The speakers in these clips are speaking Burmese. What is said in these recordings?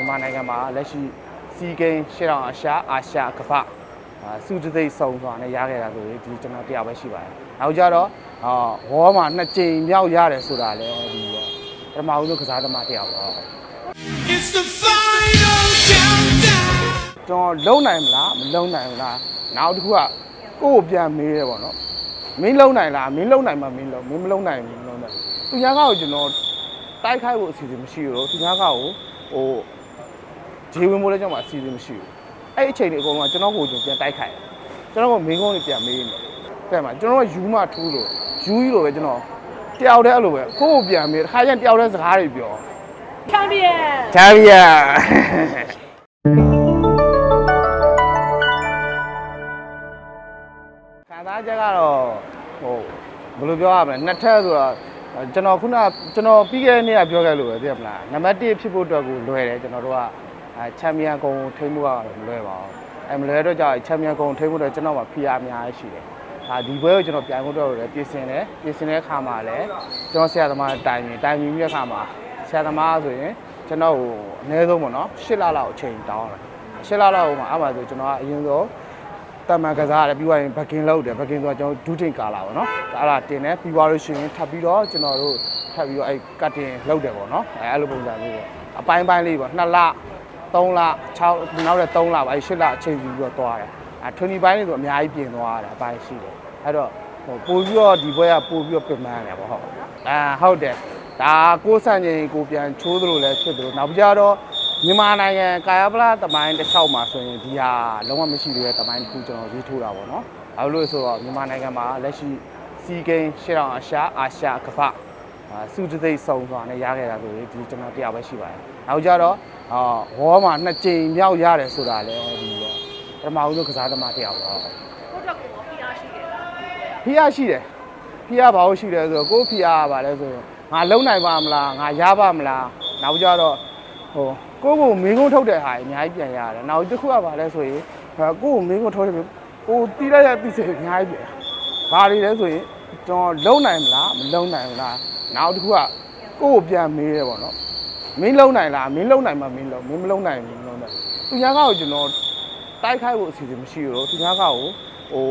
မြန်မာနိုင်ငံမှာလက်ရှိစီးကိန်းရှေ့တောင်အာရှအာရှကမ္ဘာအာစုတသိပ်စုံစွာနဲ့ရခဲ့တာဆိုရင်ဒီကျွန်တော်တရားပဲရှိပါတယ်။နောက်ကြတော့အာဝေါ်မှာနှစ်ကြိမ်မြောက်ရတယ်ဆိုတာလည်းဒီပထမဦးဆုံးကစားသမားတရားပေါ့ It's the final countdown. ကျွန်တော်လုံနိုင်မလားမလုံနိုင်ဘူးလားနောက်တစ်ခုကကိုယ့်ကိုပြန်မေးတယ်ပေါ့နော်မင်းလုံနိုင်လားမင်းလုံနိုင်မှမင်းလုံမင်းမလုံနိုင်ဘူးမလုံနိုင်သူညာကောက်ကိုကျွန်တော်တိုက်ခိုက်ဖို့အစီအစဉ်မရှိဘူးလို့သူညာကောက်ကိုဟို ဂျေဝင်မိုးလည်းကျွန်တော်အစီအစဉ်မရှိဘူးအဲ့အချိန်တွေအကုန်လုံးကကျွန်တော်ကိုကျွန်တော်ပြန်တိုက်ခိုက်တယ်ကျွန်တော်ကမင်းကုန်းတွေပြန်မေးနေတယ်မှာကျွန်တော်ကယူမထူးလို့ယူကြီးလိုပဲကျွန်တော်တယောက်တည်းအဲ့လိုပဲကိုယ့်ကိုပြန်မေးတစ်ခါကျရင်တယောက်တည်းစကားတွေပြော champion ချာရီယာခံစားချက်ကတော့ဟိုဘယ်လိုပြောရမလဲနှစ်ထပ်ဆိုတော့ကျွန်တော်ခုနကျွန်တော်ပြီးခဲ့တဲ့နေ့ကပြောခဲ့လို့ပဲသိရမလားနံပါတ်1ဖြစ်ဖို့အတွက်ကိုလွယ်တယ်ကျွန်တော်တို့က အဲချန်ပီယံကုံထိန်းမှုကတော့မလွယ်ပါဘူးအဲမလွယ်တော့ကြောင့်ချန်ပီယံကုံထိန်းမှုတော့ကျွန်တော်မှာဖိအားအများကြီးရှိတယ်ဒါဒီဘွဲကိုကျွန်တော်ပြန်ဖို့တော့လည်းပြင်ဆင်တယ်ပြင်ဆင်တဲ့အခါမှာလည်းကျွန်တော်ဆရာသမားတိုင်မြင်တိုင်မြင်ပြီးတဲ့အခါမှာဆရာသမားဆိုရင်ကျွန်တော်ကိုအနည်းဆုံးပေါ့နော်၈လလောက်အချိန်တောင်းတယ်၈လလောက်မှာအဲ့မှာဆိုကျွန်တော်ကအရင်ဆုံးတမန်ကစားရတယ်ပြီးသွားရင်ဘကင်လောက်တယ်ဘကင်ဆိုတော့ကျွန်တော်ဒူးတင်ကာလာပေါ့နော်အဲ့ဒါတင်တယ်ပြီးသွားလို့ရှိရင်ထပ်ပြီးတော့ကျွန်တော်တို့ထပ်ပြီးတော့အဲ့ကတ်တင်လောက်တယ်ပေါ့နော်အဲ့အဲ့လိုပုံစံမျိုးပေါ့အပိုင်းပိုင်းလေးပေါ့2လ 3လ6နောက်တဲ့3လပါအဲ့8လအချိန်ယူပြီးတော့သွားတယ်အဲ့20ပိုင်းလေးဆိုအများကြီးပြင်သွားရတယ်အပိုင်းရှိတယ်အဲ့တော့ဟိုပို့ပြီးတော့ဒီဘွဲကပို့ပြီးတော့ပြင်မှန်းတယ်ပေါ့ဟုတ်အာဟုတ်တယ်ဒါကိုယ်ဆန့်ကျင်ကိုပြန်ချိုးသလိုလည်းဖြစ်သလိုနောက်ပြီးတော့မြန်မာနိုင်ငံကာယပလသမိုင်းတစ်လျှောက်မှာဆိုရင်ဒီဟာလုံးဝမရှိသေးတဲ့သမိုင်းတစ်ခုကျွန်တော်ရေးထိုးတာပေါ့နော်။ဘာလို့လဲဆိုတော့မြန်မာနိုင်ငံမှာလက်ရှိစီးကိန်းရှေ့တောင်အာရှအာရှကမ္ဘာအာစုတသိပ်စုံစွာနဲ့ရခဲ့တာဆိုရင်ဒီကျွန်တော်တရားပဲရှိပါတယ်။နောက်ကြတော့ အာဝေါ်မှာနှစ်ကြိမ်မြောက်ရတယ်ဆိုတာလည်းဒီပထမဦးဆုံးကစားသမားတရားပေါ့။ဟုတ်တော့ကိုယ် PR ရှိတယ်လားဖိအားရှိတယ်ဖိအားဘာလို့ရှိတယ်ဆိုတော့ကိုယ်ဖိအားကဘာလဲဆိုရင်ငါလုံနိုင်ပါမလားငါရပါမလားနောက်ကြတော့ဟိုကိုယ့်ကိုမင်းကုန်းထုတ်တဲ့ဟာအများကြီးပြန်ရတယ်နောက်တစ်ခုကဘာလဲဆိုရင်အဲကိုယ့်ကိုမင်းကုန်းထုတ်တယ်ကိုယ်တီးလိုက်ရတဲ့သိစေအများကြီးပြန်ဘာတွေလဲဆိုရင်ကျွန်တော်လုံနိုင်မလားမလုံနိုင်ဘူးလားနောက်တစ်ခုကကိုယ့်ကိုပြန်မေးတယ်ပေါ့နော် မင်းလုံနိုင်လားမင်းလုံနိုင်မှမင်းလုံမင်းမလုံနိုင်ဘူးမလုံနိုင်သူညာကောက်ကိုကျွန်တော်တိုက်ခိုက်ဖို့အစီအစဉ်မရှိဘူးလို့သူညာကောက်ကိုဟို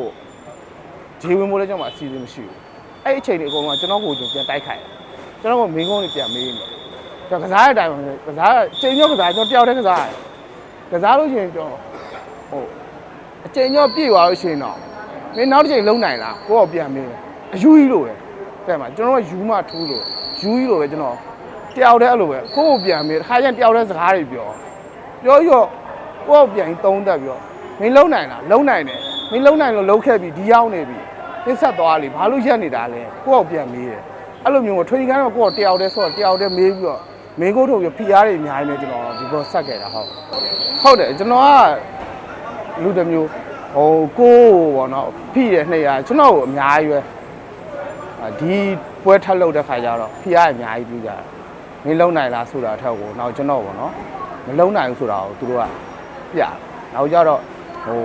ဂျေဝင်မိုးလည်းကျွန်တော်အစီအစဉ်မရှိဘူးအဲ့အချိန်တွေအကုန်လုံးကကျွန်တော်ကိုကျွန်တော်ပြန်တိုက်ခိုက်တယ်ကျွန်တော်ကမင်းကုန်းတွေပြန်မေးနေကျွန်တော်ကစားတဲ့အတိုင်းပဲကစားချိန်ညော့ကစားကျွန်တော်တယောက်တည်းကစားတယ်ကစားလို့ရှိရင်ကျွန်တော်ဟိုအချိန်ညော့ပြည့်သွားလို့ရှိရင်တော့မင်းနောက်တစ်ချိန်လုံးနိုင်လားကိုယ့်ကိုပြန်မေးတယ်အယူကြီးလိုပဲတဲ့မှာကျွန်တော်ကယူမထူးလို့ယူကြီးလိုပဲကျွန်တော် တယောက်တည်းအဲ့လိုပဲကိုယ့်ကိုပြန်မေးတစ်ခါကျရင်တယောက်တည်းစကားတွေပြောပြောရောကိုယ့်ကိုပြန်သုံးတက်ပြီးတော့မင်းလုံးနိုင်လားလုံးနိုင်တယ်မင်းလုံးနိုင်လို့လုံးခဲ့ပြီဒီရောက်နေပြီပြစ်ဆက်သွားလေဘာလို့ရက်နေတာလဲကိုယ့်ကိုပြန်မေးတယ်အဲ့လိုမျိုးထွေးကန်းတော့ကိုယ့်ကိုတယောက်တည်းဆိုတော့တယောက်တည်းမေးပြီးတော့မင်းကိုထုတ်ပြီးဖိအားတွေအများကြီးနဲ့ကျွန်တော်ဒီဘောဆက်ခဲ့တာဟုတ်ဟုတ်တယ်ကျွန်တော်ကလူတစ်မျိုးဟိုကိုယ်ပေါ့နော်ဖိတယ်နှစ်ရကျွန်တော်ကိုအများကြီးပဲအာဒီပွဲထပ်လုပ်တဲ့ခါကျတော့ဖိအားအများကြီးပြီးကြတာ မင်းလုံနိုင်လားဆိုတာထက်ကိုနောက်ကျွန်တော်ပေါ့နော်မလုံနိုင်ဘူးဆိုတာကိုသူတို့ကပြတယ်နောက်ကြတော့ဟို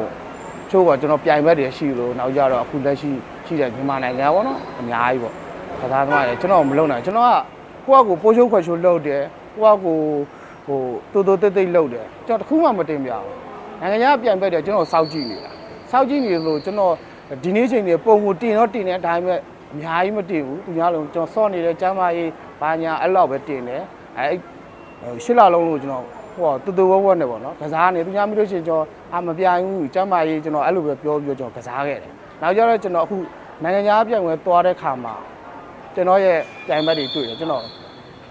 ချို့ကကျွန်တော်ပြိုင်ဘက်တွေရှိလို့နောက်ကြတော့အခုလက်ရှိရှိတဲ့မြန်မာနိုင်ငံပေါ့နော်အများကြီးပေါ့ကစားသမားတွေကျွန်တော်မလုပ်နိုင်ကျွန်တော်ကကိုယ့်အကိုပိုးချိုးခွက်ချိုးလုပ်တယ်ကိုယ့်အကိုဟိုတိုးတိုးတိတ်တိတ်လုပ်တယ်ကျွန်တော်တခုမှမတင်ပြဘူးနိုင်ငံခြားပြိုင်ဘက်တွေကျွန်တော်စောက်ကြည့်နေတာစောက်ကြည့်နေလို့ကျွန်တော်ဒီနေ့ချိန်တွေပုံကိုတင်တော့တင်တယ်ဒါပေမဲ့အများကြီးမတင်ဘူးသူများလုံးကျွန်တော်စော့နေတဲ့ကျမ်းမာရေး ဘာညာအဲ့လောက်ပဲတင်တယ်အဲရှစ်လလုံးလို့ကျွန်တော်ဟိုတူတူဝဝနဲ့ပေါ့နော်ကစားနေသူများမလို့ရှိရင်ကျွန်တော်အာမပြိုင်ဘူးကျမ်းမာရေးကျွန်တော်အဲ့လိုပဲပြောပြီးတော့ကျွန်တော်ကစားခဲ့တယ်နောက်ကြတော့ကျွန်တော်အခုနိုင်ငံခြားပြိုင်ပွဲသွားတဲ့ခါမှာကျွန်တော်ရဲ့ပြိုင်ဘက်တွေတွေ့တယ်ကျွန်တော်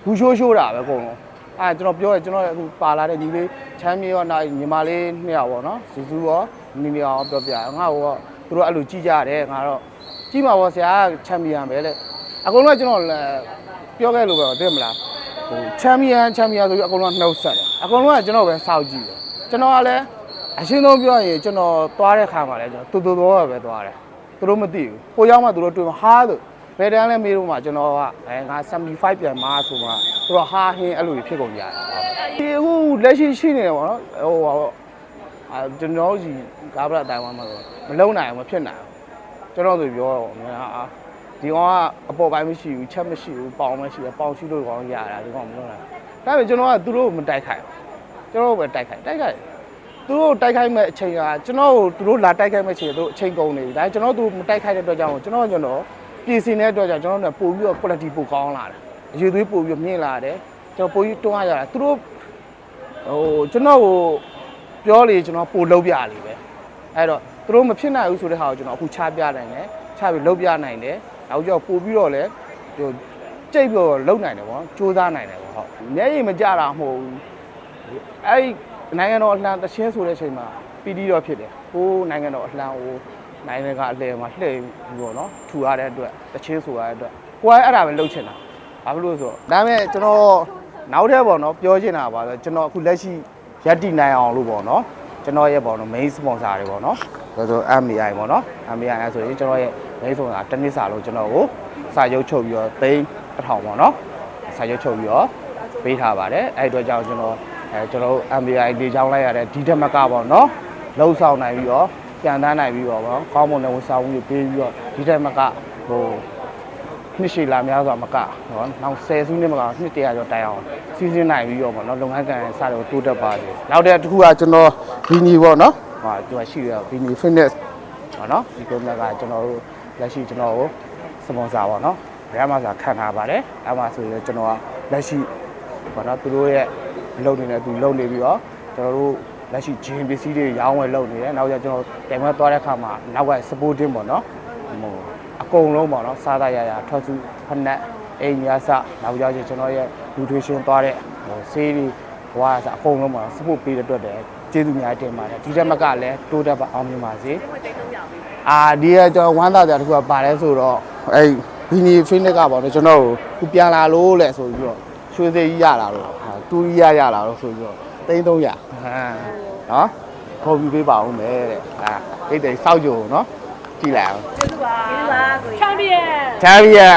ဘူးရှိုးရှိုးတာပဲအကုန်လုံးအဲကျွန်တော်ပြောရကျွန်တော်အခုပါလာတဲ့ညီလေးချမ်းမြေရောနောက်ညီမလေးနှစ်ယောက်ပေါ့နော်ဇူဇူရောနီနီရောပြောပြငါ့ဟိုကသူတို့အဲ့လိုကြည့်ကြတယ်ငါတော့ကြည့်မှာပေါ့ဆရာချန်ပီယံပဲလေအကုန်လုံးကကျွန်တော် ပြောခဲ့လို့ပဲသိမလားဟိုချန်ပီယံချန်ပီယံဆိုပြီးအကုန်လုံးနှုတ်ဆက်တယ်အကုန်လုံးကကျွန်တော်ပဲစောက်ကြည့်တယ်ကျွန်တော်ကလည်းအရှင်းဆုံးပြောရင်ကျွန်တော်သွားတဲ့ခါမှာလည်းကျွန်တော်တူတူတော့ပဲသွားတယ်သူတို့မသိဘူးကိုရောက်မှသူတို့တွေ့မှာဟာလို့ဘယ်တန်းလဲမေးလို့မှကျွန်တော်ကအဲငါ75ပြန်မှာဆိုမှသူတို့ဟာဟင်းအဲ့လိုဖြစ်ကုန်ကြတယ်ဒီအခုလက်ရှိရှိနေတယ်ပေါ့နော်ဟိုဟာအာကျွန်တော်ကြီးကားဗလာတိုင်ဝမ်မှာဆိုမလုံနိုင်ဘူးမဖြစ်နိုင်ဘူးကျွန်တော်ဆိုပြောတော့ငါအာ ဒီကောင်ကအပေါ်ပိုင်းမရှိဘူးချက်မရှိဘူးပေါင်မရှိဘူးပေါင်ရှိလို့ကောင်ရတာဒီကောင်မလုံနိုင်ဘူးဒါပေမဲ့ကျွန်တော်ကသူတို့ကိုမတိုက်ခိုက်ဘူးကျွန်တော်တို့ပဲတိုက်ခိုက်တိုက်ခိုက်သူတို့တိုက်ခိုက်မဲ့အချိန်ကကျွန်တော်တို့သူတို့လာတိုက်ခိုက်မဲ့အချိန်ကသူတို့အချိန်ကုန်နေပြီဒါကျွန်တော်တို့မတိုက်ခိုက်တဲ့အတွက်ကြောင့်ကျွန်တော်ကျွန်တော်ပြည်စင်တဲ့အတွက်ကြောင့်ကျွန်တော်တို့ပို့ပြီးတော့ quality ပိုကောင်းလာတယ်အရေးသွေးပို့ပြီးမြင့်လာတယ်ကျွန်တော်ပို့ပြီးတွန်းရရတာသူတို့ဟိုကျွန်တော်ကိုပြောလေကျွန်တော်ပို့လုပ်ပြလေပဲအဲ့တော့သူတို့မဖြစ်နိုင်ဘူးဆိုတဲ့ဟာကိုကျွန်တော်အခုချပြနိုင်တယ်ချပြီးလုပ်ပြနိုင်တယ် နောက်ကြောပို့ပြီးတော့လည်းဟိုကြိတ်ပြီးတော့လုပ်နိုင်တယ်ပေါ့စူးစမ်းနိုင်တယ်ပေါ့ဟုတ်မျက်ရည်မကြတာမဟုတ်ဘူးအဲ့ဒီနိုင်ငံတော်အလှန်တချင်းဆိုတဲ့အချိန်မှာပီတိတော့ဖြစ်တယ်ဟိုးနိုင်ငံတော်အလှန်ဟိုနိုင်ငံကအလှည့်မှာလှည့်ပြီးတော့နော်ထူရတဲ့အတွက်တချင်းဆိုရတဲ့အတွက်ကိုယ်ကအဲ့ဒါပဲလုပ်ချင်တာဘာဖြစ်လို့လဲဆိုတော့ဒါပေမဲ့ကျွန်တော်နောက်ထပ်ပေါ့နော်ပြောချင်တာပါဆိုကျွန်တော်အခုလက်ရှိရက်တိနိုင်အောင်လို့ပေါ့နော်ကျွန်တော်ရဲ့ပေါ့နော် main sponsor တွေပေါ့နော်ဆိုတော့ MAI ပေါ့နော် MAI ဆိုရင်ကျွန်တော်ရဲ့ main sponsor တစ်နှစ်စာလုံးကျွန်တော်ကိုစာရုပ်ချုပ်ပြီးတော့သိန်းတစ်ထောင်ပေါ့နော်စာရုပ်ချုပ်ပြီးတော့ပေးထားပါတယ်အဲ့ဒီအတွက်ကြောင့်ကျွန်တော်အဲကျွန်တော်တို့ MBI လေချောင်းလိုက်ရတဲ့ဒီဓမ္မကပေါ့နော်လှုပ်ဆောင်နိုင်ပြီးတော့ပြန်တန်းနိုင်ပြီးတော့ပေါ့ကောင်းမွန်တဲ့ဝန်ဆောင်မှုတွေပေးပြီးတော့ဒီဓမ္မကဟိုနှစ်ရှည်လာများစွာမကနော်နောက်10စုနှစ်မကနှစ်တရာကျော်တိုင်အောင်စီစဉ်နိုင်ပြီးတော့ပေါ့နော်လုပ်ငန်းကံစတယ်တိုးတက်ပါတယ်နောက်တဲ့တစ်ခုကကျွန်တော်ဘီနီပေါ့နော်ဟာဒီမှာရှိရဘီနီ fitness ပေါ့နော်ဒီကုမ္ပဏီကကျွန်တော်တို့ လက်ရှိကျွန်တော်ကိုစပွန်ဆာပေါ့နော်ဘယ်မှာစာခံထားပါတယ်အဲ့မှာဆိုရင်ကျွန်တော်ကလက်ရှိပေါ့နော်သူတို့ရဲ့လုပ်နေတဲ့သူလုပ်နေပြီးတော့ကျွန်တော်တို့လက်ရှိဂျင်းပစ္စည်းတွေရောင်းဝယ်လုပ်နေတယ်နောက်ကျကျွန်တော်တိုင်ဝဲသွားတဲ့ခါမှာနောက်က supporting ပေါ့နော်ဟိုအကုန်လုံးပေါ့နော်စားရရရထွက်စုဖက်နက်အိမ်ညာစနောက်ကျချင်းကျွန်တော်ရဲ့ nutrition သွားတဲ့ဟိုဆေးတွေဘွားစအကုန်လုံးပေါ့နော် support ပေးတဲ့အတွက်တည်း ကျေးဇူးများတင်ပါတယ်ဒီတက်မကလည်းတိုးတက်ပါအောင်မြင်ပါစေဝင်တိတ်သုံးရပြီအာဒီကကျွန်တော်ဝမ်းသာကြတစ်ခုကပါတယ်ဆိုတော့အဲ့ဘီနီဖိနစ်ကပေါ့နော်ကျွန်တော်ကိုခုပြန်လာလို့လဲဆိုပြီးတော့ရွှေစေးကြီးရလာတော့ဟာတူကြီးရရလာတော့ဆိုပြီးတော့သိန်း300ဟမ်နော်ခေါ်ပြီးပေးပါဦးမယ်တဲ့အာတိတ်တိတ်စောက်ကြုံနော်ကြည့်လိုက်အောင်ကျေးဇူးပါကျေးဇူးပါကိုချန်ပီယံချာဗီယာ